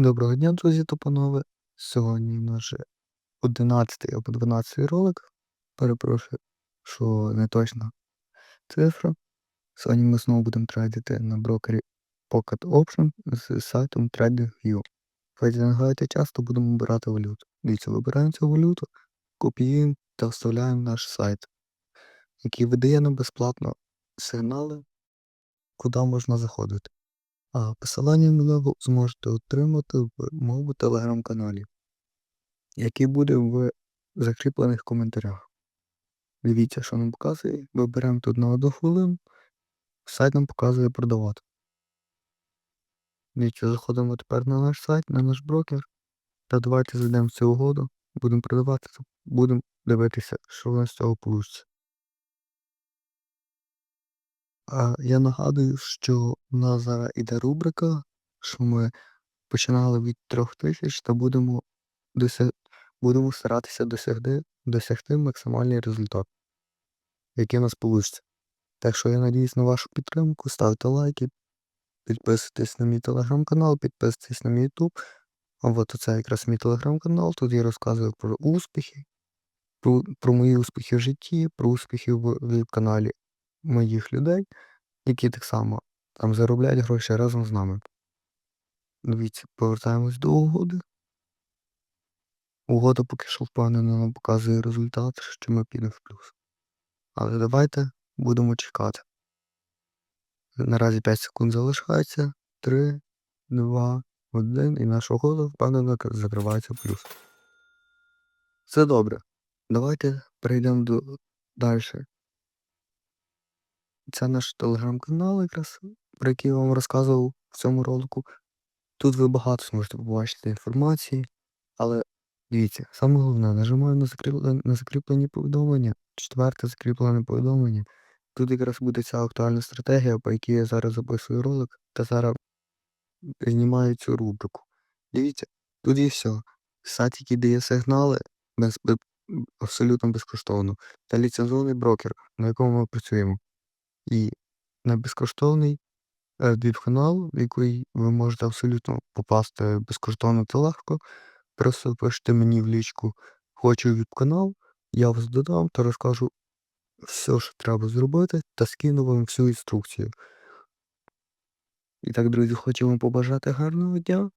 Доброго дня, друзі та панове. Сьогодні у нас вже 11 або 12 ролик. Перепрошую, що не точна цифра. Сьогодні ми знову будемо трейдити на брокері Pocket Option з сайтом TradingView. Не часто будемо обирати валюту. Дивіться, вибираємо цю валюту, копіюємо та вставляємо наш сайт, який видає нам безплатно сигнали, куди можна заходити. А посилання на нього зможете отримати в моєму телеграм-каналі, який буде в закріплених коментарях. Дивіться, що нам показує. Виберемо тут на одну хвилину. Сайт нам показує продавати. Дивіться, заходимо тепер на наш сайт, на наш брокер. Та давайте зайдемо в цю угоду. Будемо продавати, будемо дивитися, що в нас з цього вийде. А я нагадую, що в нас зараз іде рубрика, що ми починали від 3000 та будемо досяг... будемо старатися досягти, досягти максимальний результат, який у нас вийде. Так що я надіюсь на вашу підтримку, ставте лайки, підписуйтесь на мій телеграм-канал, підписуйтесь на мій ютуб. А от оце якраз мій телеграм-канал. Тут я розказую про успіхи, про, про мої успіхи в житті, про успіхи в, в каналі моїх людей, які так само там заробляють гроші разом з нами. Дивіться, повертаємось до угоди. Угода поки що впевнено нам показує результат, що ми підемо в плюс. Але давайте будемо чекати. Наразі 5 секунд залишається. 3, 2, 1 і наша угода впевнено закривається в плюс. Все добре. Давайте перейдемо до далі. Це наш телеграм-канал, якраз, про який я вам розказував в цьому ролику. Тут ви багато зможете побачити інформації, але дивіться, саме головне, нажимаю на закріплені, на закріплені повідомлення, четверте закріплене повідомлення. Тут якраз буде ця актуальна стратегія, по якій я зараз записую ролик, та зараз знімаю цю рубрику. Дивіться, тут є все. Сайт, який дає сигнали, без, абсолютно безкоштовно. Та ліцензований брокер, на якому ми працюємо. І на безкоштовний віп-канал, в який ви можете абсолютно попасти безкоштовно та легко. Просто пишете мені в лічку Хочу віп-канал, я вас додам та розкажу все, що треба зробити, та скину вам всю інструкцію. І так, друзі, хочу вам побажати гарного дня.